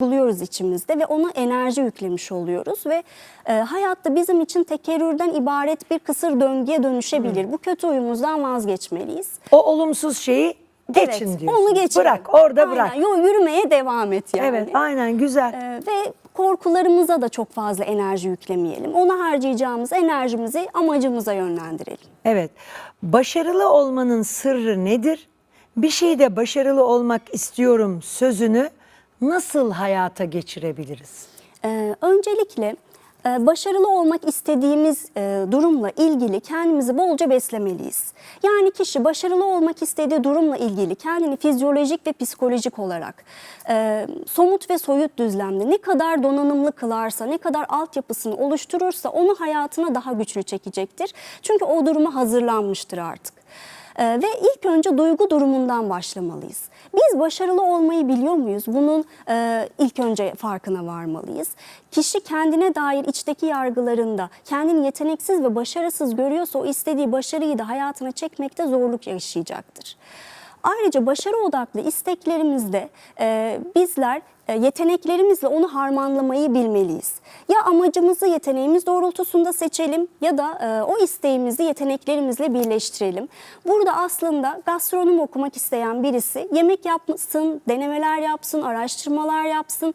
buluyoruz içimizde ve ona enerji yüklemiş oluyoruz ve e, hayatta bizim için tekerrürden ibaret bir kısır döngüye dönüşebilir. Bu kötü huyumuzdan vazgeçmeliyiz. O olumsuz şeyi geçin evet, diyorsun. Onu geçelim. Bırak orada Aynen, bırak. Yo, yürümeye devam et yani. Evet aynen güzel. E, ve korkularımıza da çok fazla enerji yüklemeyelim. Ona harcayacağımız enerjimizi amacımıza yönlendirelim. Evet. Başarılı olmanın sırrı nedir? Bir şeyde başarılı olmak istiyorum sözünü nasıl hayata geçirebiliriz? Ee, öncelikle e, başarılı olmak istediğimiz e, durumla ilgili kendimizi bolca beslemeliyiz. Yani kişi başarılı olmak istediği durumla ilgili kendini fizyolojik ve psikolojik olarak e, somut ve soyut düzlemde ne kadar donanımlı kılarsa, ne kadar altyapısını oluşturursa onu hayatına daha güçlü çekecektir. Çünkü o duruma hazırlanmıştır artık. Ee, ve ilk önce duygu durumundan başlamalıyız. Biz başarılı olmayı biliyor muyuz? Bunun e, ilk önce farkına varmalıyız. Kişi kendine dair içteki yargılarında kendini yeteneksiz ve başarısız görüyorsa o istediği başarıyı da hayatına çekmekte zorluk yaşayacaktır. Ayrıca başarı odaklı isteklerimizde e, bizler yeteneklerimizle onu harmanlamayı bilmeliyiz. Ya amacımızı yeteneğimiz doğrultusunda seçelim ya da e, o isteğimizi yeteneklerimizle birleştirelim. Burada aslında gastronomi okumak isteyen birisi yemek yapsın, denemeler yapsın, araştırmalar yapsın.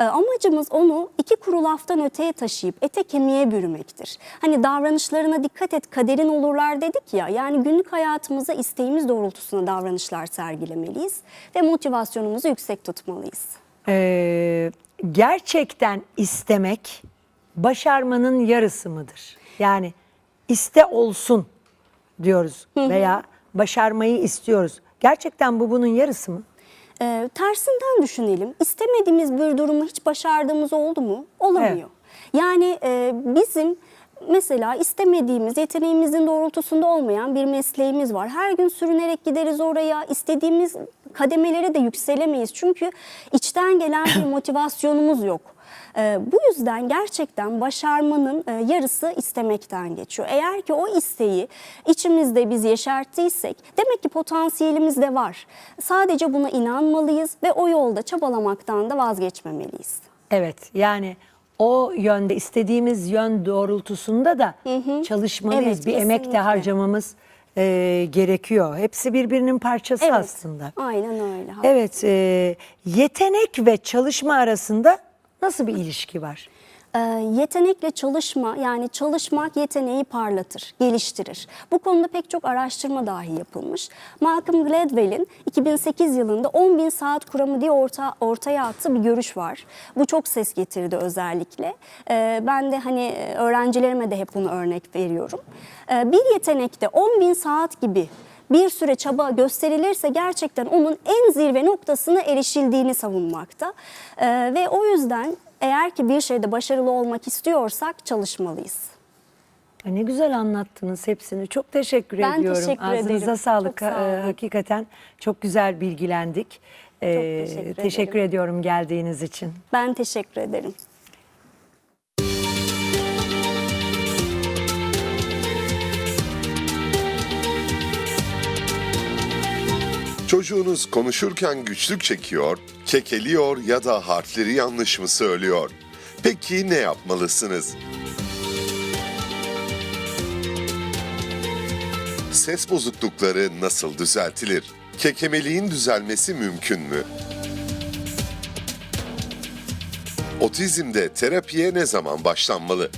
E, Amacımız onu iki kuru laftan öteye taşıyıp ete kemiğe bürümektir. Hani davranışlarına dikkat et kaderin olurlar dedik ya. Yani günlük hayatımıza isteğimiz doğrultusunda davranışlar sergilemeliyiz ve motivasyonumuzu yüksek tutmalıyız. Ee, gerçekten istemek başarmanın yarısı mıdır? Yani iste olsun diyoruz veya başarmayı istiyoruz. Gerçekten bu bunun yarısı mı? Ee, tersinden düşünelim. İstemediğimiz bir durumu hiç başardığımız oldu mu? Olamıyor. Evet. Yani e, bizim mesela istemediğimiz, yeteneğimizin doğrultusunda olmayan bir mesleğimiz var. Her gün sürünerek gideriz oraya. İstediğimiz kademelere de yükselemeyiz. Çünkü içten gelen bir motivasyonumuz yok. Ee, bu yüzden gerçekten başarmanın e, yarısı istemekten geçiyor. Eğer ki o isteği içimizde biz yeşerttiysek demek ki potansiyelimiz de var. Sadece buna inanmalıyız ve o yolda çabalamaktan da vazgeçmemeliyiz. Evet yani o yönde istediğimiz yön doğrultusunda da çalışmalıyız. Evet, bir emek de kesinlikle. harcamamız e, gerekiyor. Hepsi birbirinin parçası Evet, aslında. Aynen öyle. Evet, e, yetenek ve çalışma arasında nasıl bir ilişki var? Ee, yetenekle çalışma yani çalışmak yeteneği parlatır, geliştirir. Bu konuda pek çok araştırma dahi yapılmış. Malcolm Gladwell'in 2008 yılında 10 bin saat kuramı diye orta, ortaya attığı bir görüş var. Bu çok ses getirdi özellikle. Ee, ben de hani e, öğrencilerime de hep bunu örnek veriyorum. Ee, bir yetenekte 10 bin saat gibi bir süre çaba gösterilirse gerçekten onun en zirve noktasına erişildiğini savunmakta. Ee, ve o yüzden eğer ki bir şeyde başarılı olmak istiyorsak çalışmalıyız. Ne güzel anlattınız hepsini. Çok teşekkür Ben ediyorum. teşekkür Ağzınıza ederim. sağlık. Çok sağ olun. Ee, hakikaten çok güzel bilgilendik. Ee, teşekkür teşekkür ederim. ediyorum geldiğiniz için. Ben teşekkür ederim. Çocuğunuz konuşurken güçlük çekiyor, kekeliyor ya da harfleri yanlış mı söylüyor? Peki ne yapmalısınız? Ses bozuklukları nasıl düzeltilir? Kekemeliğin düzelmesi mümkün mü? Otizmde terapiye ne zaman başlanmalı?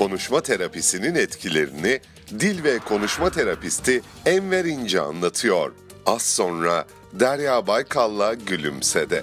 Konuşma terapisinin etkilerini dil ve konuşma terapisti Enver İnce anlatıyor. Az sonra Derya Baykal'la Gülümse'de.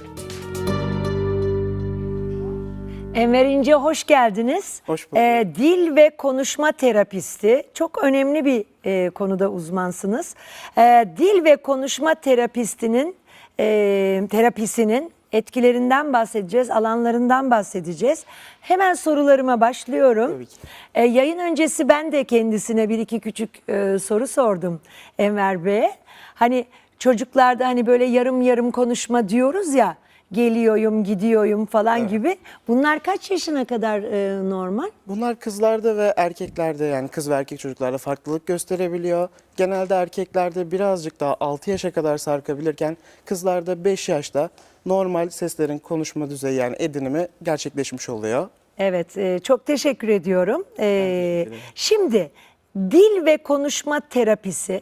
Enver İnce hoş geldiniz. Hoş bulduk. Ee, dil ve konuşma terapisti. Çok önemli bir e, konuda uzmansınız. Ee, dil ve konuşma terapistinin e, terapisinin etkilerinden bahsedeceğiz, alanlarından bahsedeceğiz. Hemen sorularıma başlıyorum. Tabii ki. Ee, yayın öncesi ben de kendisine bir iki küçük e, soru sordum Enver Bey'e. Hani çocuklarda hani böyle yarım yarım konuşma diyoruz ya. Geliyorum, gidiyorum falan gibi. Bunlar kaç yaşına kadar e, normal? Bunlar kızlarda ve erkeklerde yani kız ve erkek çocuklarda farklılık gösterebiliyor. Genelde erkeklerde birazcık daha 6 yaşa kadar sarkabilirken kızlarda 5 yaşta normal seslerin konuşma düzeyi yani edinimi gerçekleşmiş oluyor. Evet, e, çok teşekkür ediyorum. E, şimdi dil ve konuşma terapisi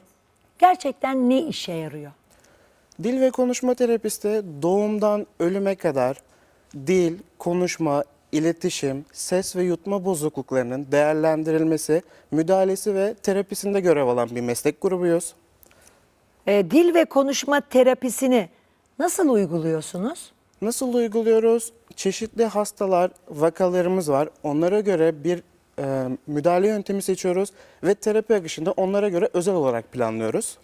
gerçekten ne işe yarıyor? Dil ve konuşma terapisti doğumdan ölüme kadar dil, konuşma, iletişim, ses ve yutma bozukluklarının değerlendirilmesi, müdahalesi ve terapisinde görev alan bir meslek grubuyuz. E, dil ve konuşma terapisini nasıl uyguluyorsunuz? Nasıl uyguluyoruz? Çeşitli hastalar, vakalarımız var. Onlara göre bir e, müdahale yöntemi seçiyoruz ve terapi akışında onlara göre özel olarak planlıyoruz.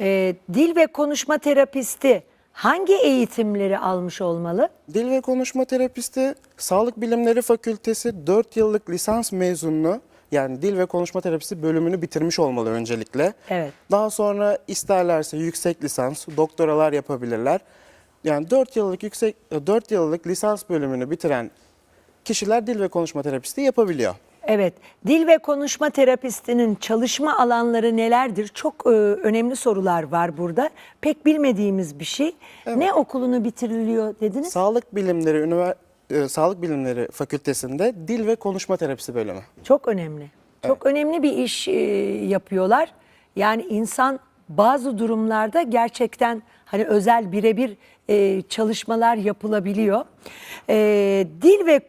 E, dil ve konuşma terapisti hangi eğitimleri almış olmalı? Dil ve konuşma terapisti Sağlık Bilimleri Fakültesi 4 yıllık lisans mezununu yani dil ve konuşma terapisi bölümünü bitirmiş olmalı öncelikle. Evet. Daha sonra isterlerse yüksek lisans, doktoralar yapabilirler. Yani 4 yıllık yüksek 4 yıllık lisans bölümünü bitiren kişiler dil ve konuşma terapisti yapabiliyor. Evet, dil ve konuşma terapistinin çalışma alanları nelerdir? Çok e, önemli sorular var burada. Pek bilmediğimiz bir şey. Ne okulunu bitiriliyor dediniz? Sağlık Bilimleri Ünivers- e, Sağlık Bilimleri Fakültesinde dil ve konuşma terapisi bölümü. Çok önemli. Çok önemli bir iş e, yapıyorlar. Yani insan bazı durumlarda gerçekten hani özel birebir e, çalışmalar yapılabiliyor. E, dil ve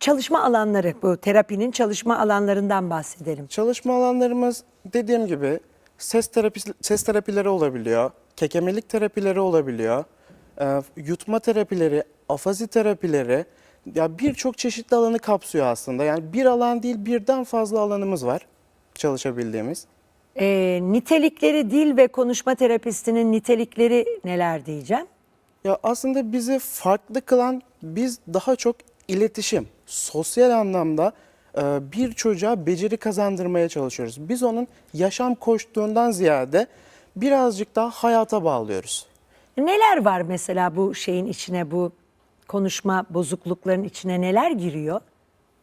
çalışma alanları bu terapinin çalışma alanlarından bahsedelim. Çalışma alanlarımız dediğim gibi ses terapisi, ses terapileri olabiliyor, kekemelik terapileri olabiliyor, e, yutma terapileri, afazi terapileri ya birçok çeşitli alanı kapsıyor aslında. Yani bir alan değil birden fazla alanımız var çalışabildiğimiz. E, nitelikleri dil ve konuşma terapistinin nitelikleri neler diyeceğim? Ya aslında bizi farklı kılan biz daha çok iletişim, sosyal anlamda e, bir çocuğa beceri kazandırmaya çalışıyoruz. Biz onun yaşam koştuğundan ziyade birazcık daha hayata bağlıyoruz. Neler var mesela bu şeyin içine bu konuşma bozuklukların içine neler giriyor?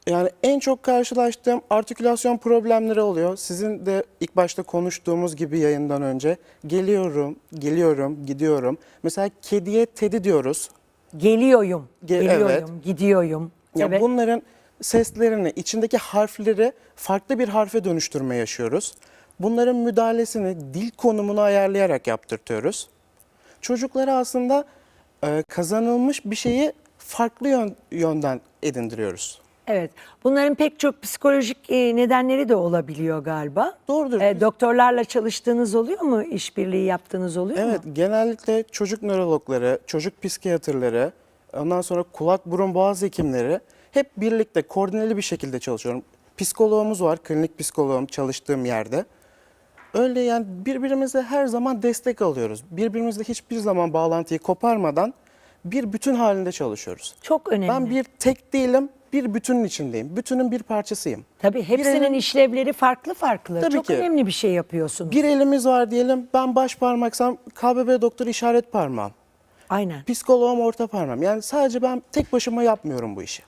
Yani en çok karşılaştığım artikülasyon problemleri oluyor. Sizin de ilk başta konuştuğumuz gibi yayından önce geliyorum, geliyorum, gidiyorum. Mesela kediye tedi diyoruz. Geliyorum, Ge- geliyorum, evet. gidiyorum. Ya evet. bunların seslerini, içindeki harfleri farklı bir harfe dönüştürme yaşıyoruz. Bunların müdahalesini dil konumunu ayarlayarak yaptırtıyoruz. Çocuklara aslında e, kazanılmış bir şeyi farklı yön- yönden edindiriyoruz. Evet. Bunların pek çok psikolojik e, nedenleri de olabiliyor galiba. Doğrudur. E, doktorlarla çalıştığınız oluyor mu? İşbirliği yaptığınız oluyor Evet, mu? genellikle çocuk nörologları, çocuk psikiyatrları, ondan sonra kulak burun boğaz hekimleri hep birlikte koordineli bir şekilde çalışıyorum. Psikoloğumuz var, klinik psikoloğum çalıştığım yerde. Öyle yani birbirimize her zaman destek alıyoruz. Birbirimizle hiçbir zaman bağlantıyı koparmadan bir bütün halinde çalışıyoruz. Çok önemli. Ben bir tek değilim, bir bütünün içindeyim. Bütünün bir parçasıyım. Tabii hepsinin elin- işlevleri farklı farklı. Tabii Çok ki. önemli bir şey yapıyorsunuz. Bir elimiz var diyelim, ben baş parmaksam KBB doktor işaret parmağım. Aynen. Psikoloğum orta parmağım. Yani sadece ben tek başıma yapmıyorum bu işi.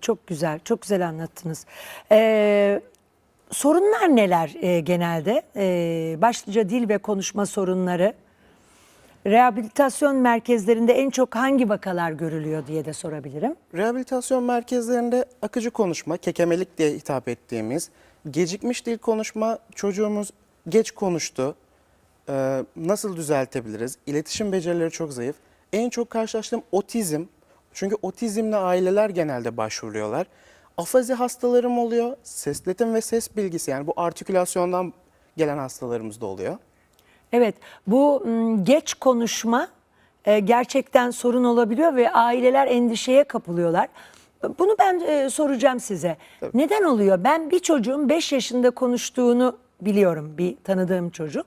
Çok güzel, çok güzel anlattınız. Ee, sorunlar neler e, genelde? Ee, başlıca dil ve konuşma sorunları. Rehabilitasyon merkezlerinde en çok hangi vakalar görülüyor diye de sorabilirim. Rehabilitasyon merkezlerinde akıcı konuşma, kekemelik diye hitap ettiğimiz, gecikmiş dil konuşma, çocuğumuz geç konuştu, Ee, nasıl düzeltebiliriz? İletişim becerileri çok zayıf. En çok karşılaştığım otizm, çünkü otizmle aileler genelde başvuruyorlar. Afazi hastalarım oluyor, sesletim ve ses bilgisi yani bu artikülasyondan gelen hastalarımız da oluyor. Evet, bu m, geç konuşma e, gerçekten sorun olabiliyor ve aileler endişeye kapılıyorlar. Bunu ben e, soracağım size. Neden oluyor? Ben bir çocuğun 5 yaşında konuştuğunu biliyorum, bir tanıdığım çocuk.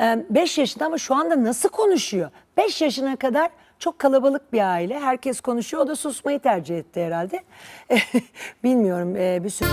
5 yaşında ama şu anda nasıl konuşuyor? 5 yaşına kadar çok kalabalık bir aile. Herkes konuşuyor. O da susmayı tercih etti herhalde. Bilmiyorum e, bir sürü.